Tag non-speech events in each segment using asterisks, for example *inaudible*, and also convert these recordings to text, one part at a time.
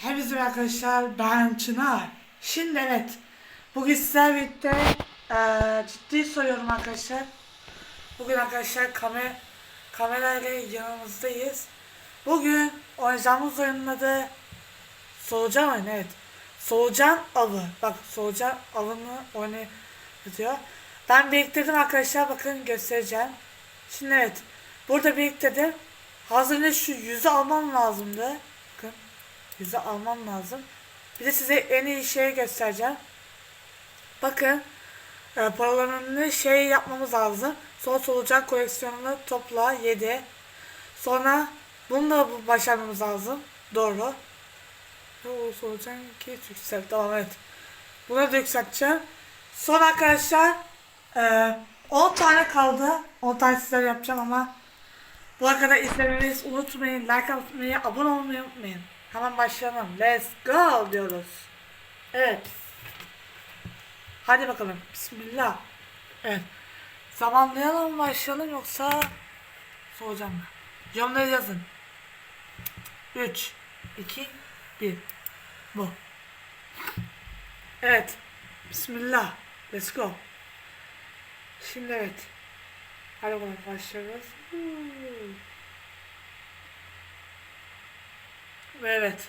Merhaba arkadaşlar ben Çınar. Şimdi evet bugün sizlerle birlikte eee, ciddi soruyorum arkadaşlar. Bugün arkadaşlar kamer kamerayla yanımızdayız. Bugün oynayacağımız oyunun adı Solucan oyunu evet. Solucan avı. Bak solucan avını oynatıyor. Ben biriktirdim arkadaşlar bakın göstereceğim. Şimdi evet burada biriktirdim. Hazırda şu yüzü almam lazımdı. Yüzü almam lazım. Bir de size en iyi şeyi göstereceğim. Bakın e, paralarını şey yapmamız lazım. Son solucan koleksiyonunu topla 7. Sonra bunu da başarmamız lazım. Doğru. O solucan 2 yüksel. Tamam evet. Buna da yükselteceğim. Son arkadaşlar e, 10 tane kaldı. 10 tane sizler yapacağım ama bu arada izlemeyi unutmayın. Like atmayı, abone olmayı unutmayın. Hemen başlayalım. Let's go diyoruz. Evet. Hadi bakalım. Bismillah. Evet. Zamanlayalım mı başlayalım yoksa soracağım mı? Yorumları yazın. 3 2 1 Bu. Evet. Bismillah. Let's go. Şimdi evet. Hadi bakalım başlıyoruz. Hmm. Ve evet.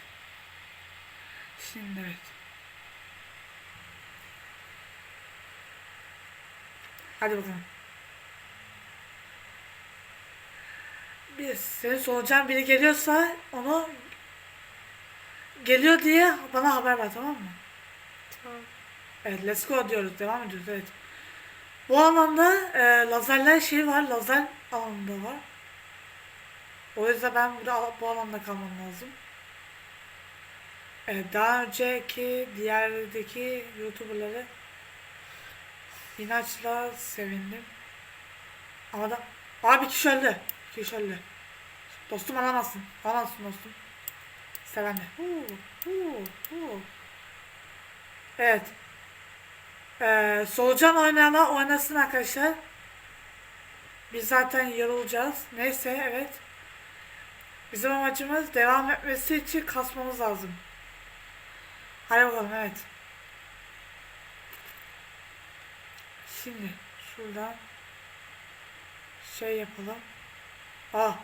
Şimdi evet. Hadi bakalım. Bir senin soracağın biri geliyorsa onu geliyor diye bana haber ver tamam mı? Tamam. Evet let's go diyoruz devam ediyoruz evet. Bu alanda e, lazerler şey var lazer alanında var. O yüzden ben burada bu alanda kalmam lazım. Evet, daha önceki diğerdeki youtuberları inançla sevindim. Ama da abi kişi öldü. Kişi öldü. Dostum alamazsın. Alamazsın dostum. Seven de. Huu, huu, huu. Evet. Ee, solucan oynayana oynasın arkadaşlar. Biz zaten yorulacağız. Neyse evet. Bizim amacımız devam etmesi için kasmamız lazım. Hadi bakalım evet. Şimdi şuradan şey yapalım. Ah.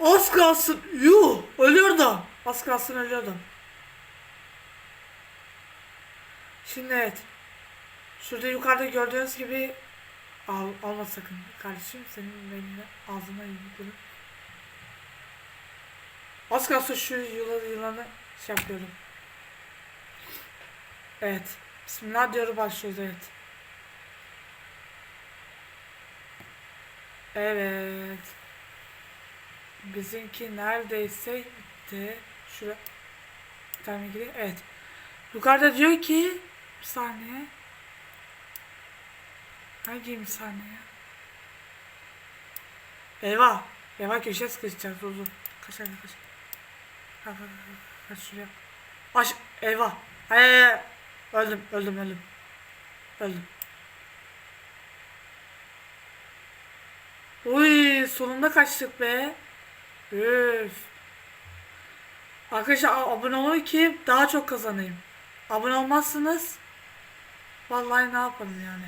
Az kalsın. Yuh. Ölüyordum. Az kalsın ölüyordum. Şimdi evet. Şurada yukarıda gördüğünüz gibi al, alma sakın kardeşim. Senin benimle ağzına yiyeceğim. Az kalsın şu yılanı, yapıyorum. Evet. Bismillah diyorum başlıyoruz evet. Evet. Bizimki neredeyse. Şuraya bir tane gireyim. Evet. Yukarıda diyor ki bir saniye. Hangi bir saniye? Eyvah. Eyvah köşeye sıkışacağız. Dur dur. Kaç kaç kaç. Kaç kaç kaç. Kaç şuraya. Aş. Eyvah. Hayır. Öldüm öldüm öldüm. Öldüm. Uy sonunda kaçtık be. Üf. Arkadaşlar abone olun ki daha çok kazanayım. Abone olmazsınız. Vallahi ne yaparım yani.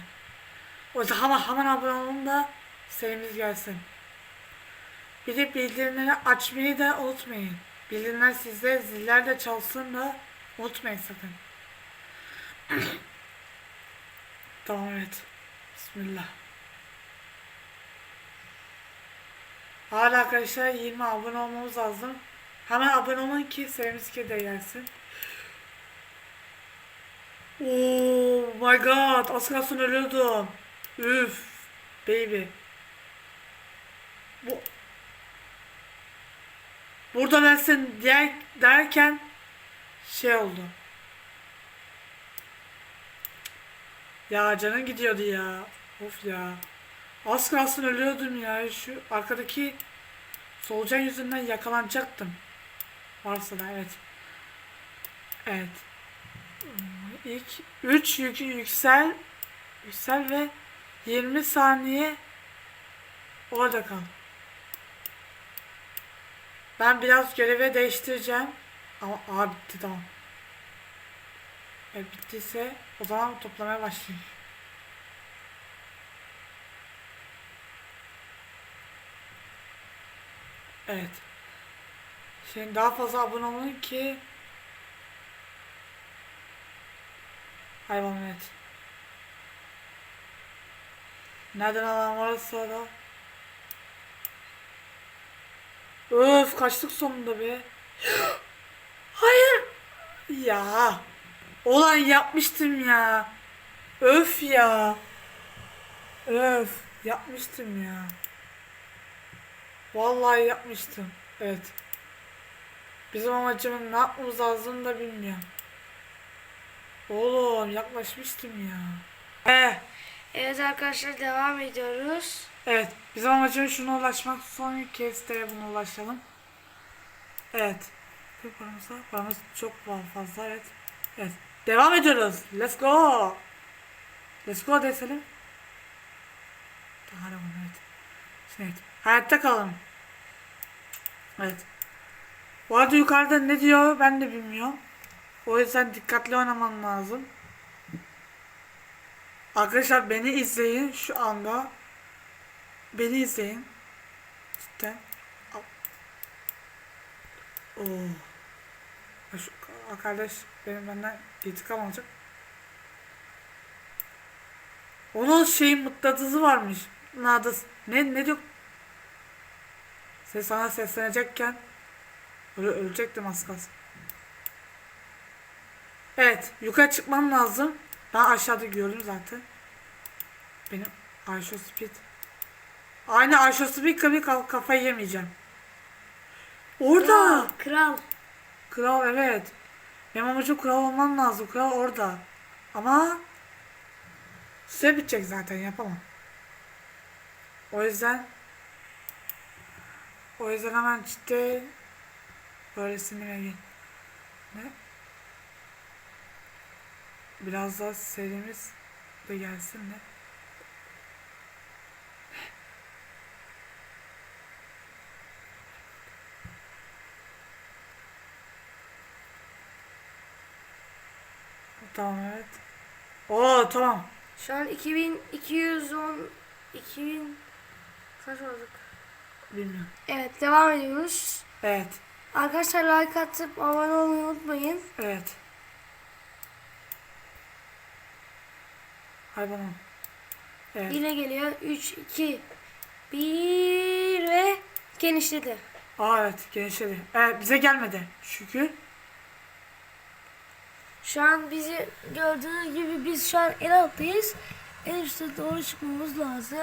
O yüzden hemen, hemen abone olun da sayımız gelsin. Bir de bildirimleri açmayı da unutmayın. Bildirimler sizde ziller de çalsın da unutmayın sakın. *clears throat* tamam evet. Bismillah. Hala arkadaşlar 20 abone olmamız lazım. Hemen abone olun ki sayımız ki de gelsin. Oh my god. Az kalsın ölüyordum. Üf. Baby. Bu. Burada ölsün diye derken şey oldu. Ya canın gidiyordu ya. Of ya. Az kalsın ölüyordum ya. Şu arkadaki solucan yüzünden yakalanacaktım. Varsa da evet. Evet. İlk 3 yük, yüksel yüksel ve 20 saniye orada kal. Ben biraz görevi değiştireceğim. Ama aa bitti tamam. E, bittiyse o zaman toplamaya başlayayım. Evet. Şimdi daha fazla abone olun ki hayvan evet. Nereden alan varsa da Öf kaçtık sonunda be. Hayır. Ya. Olan yapmıştım ya. Öf ya. Öf. Yapmıştım ya. Vallahi yapmıştım. Evet. Bizim amacımın ne yapmamız lazım da bilmiyorum. Oğlum yaklaşmıştım ya. Eh. Evet arkadaşlar devam ediyoruz. Evet. Bizim amacımız şuna ulaşmak. Son kez de buna ulaşalım. Evet. Bir paramız çok fa- fazla. Evet. Evet. Devam ediyoruz. Let's go. Let's go deselim. Daha da evet. Şimdi evet. Hayatta kalalım. Evet. Bu arada yukarıda ne diyor ben de bilmiyorum. O yüzden dikkatli oynaman lazım. Arkadaşlar beni izleyin şu anda. Beni izleyin. Cidden. Oo. Şu arkadaş benim benden intikam alacak. Onun şeyin mıknatısı varmış. Nadas. Ne ne diyor? Ses sana seslenecekken öyle ölecektim az kalsın. Evet, yukarı çıkmam lazım. Ben aşağıda gördüm zaten. Benim Ayşe Speed. Aynı Ayşe Speed gibi ka- kafayı yemeyeceğim. Orada. Kral, kral. Kral evet. Benim amacım kral olmam lazım. Kral orada. Ama süre bitecek zaten yapamam. O yüzden o yüzden hemen ciddi böyle sinirime gel. Ne? Biraz daha serimiz de gelsin de. Tamam evet. Oo tamam. Şu an 2210 2000 kaç olduk? Bilmiyorum. Evet devam ediyoruz. Evet. Arkadaşlar like atıp abone olmayı unutmayın. Evet. Hayvanım. Evet. Yine geliyor 3 2 1 ve genişledi. Aa evet genişledi. Evet bize gelmedi. Şükür. Şu an bizi gördüğünüz gibi biz şu an en alttayız. En üstte doğru çıkmamız lazım.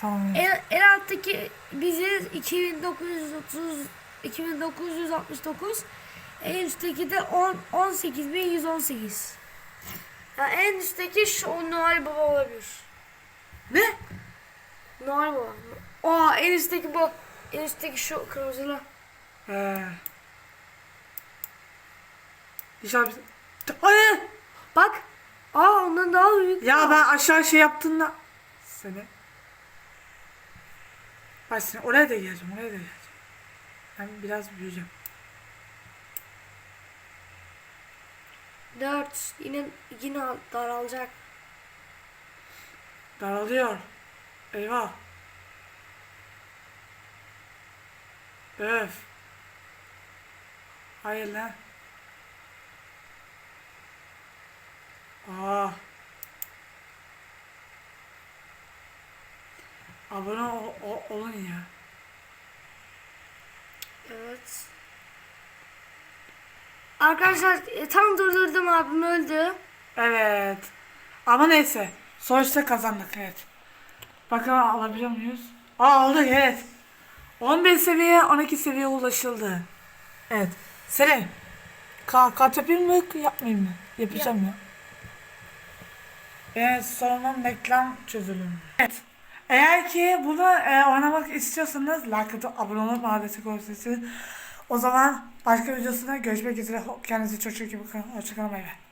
Tamam. En, en alttaki biziz 2930 2969 en üstteki de 10 18118 yani en üstteki şu Noel Baba olabilir. Ne? Noel Baba. Aa en üstteki bu. En üstteki şu kırmızılı. İnşallah biz... Hayır. Bak. Aa ondan daha büyük. Ya ben aşağı şey yaptığında... Seni... Bak seni oraya da geleceğim. Oraya da geleceğim. Ben biraz büyüyeceğim. 4 yine yine daralacak. Daralıyor. Eyvah. Öf. Hayır lan. Aa. Abone ol- ol- olun ya. Evet. Arkadaşlar e, tam durdurdum abim öldü. Evet. Ama neyse. Sonuçta kazandık evet. Bakalım alabiliyor muyuz? Aa aldık evet. 11 seviye 12 seviye ulaşıldı. Evet. Selin. Ka kat yapayım mı yapmayayım mı? Yapacağım ya. Evet sorunun reklam çözülümü. Evet. Eğer ki bunu e, oynamak istiyorsanız like atıp abone olup destek olursanız o zaman başka videosunda görüşmek üzere. Kendinize çok çok iyi bakın. Hoşçakalın. Bay bay.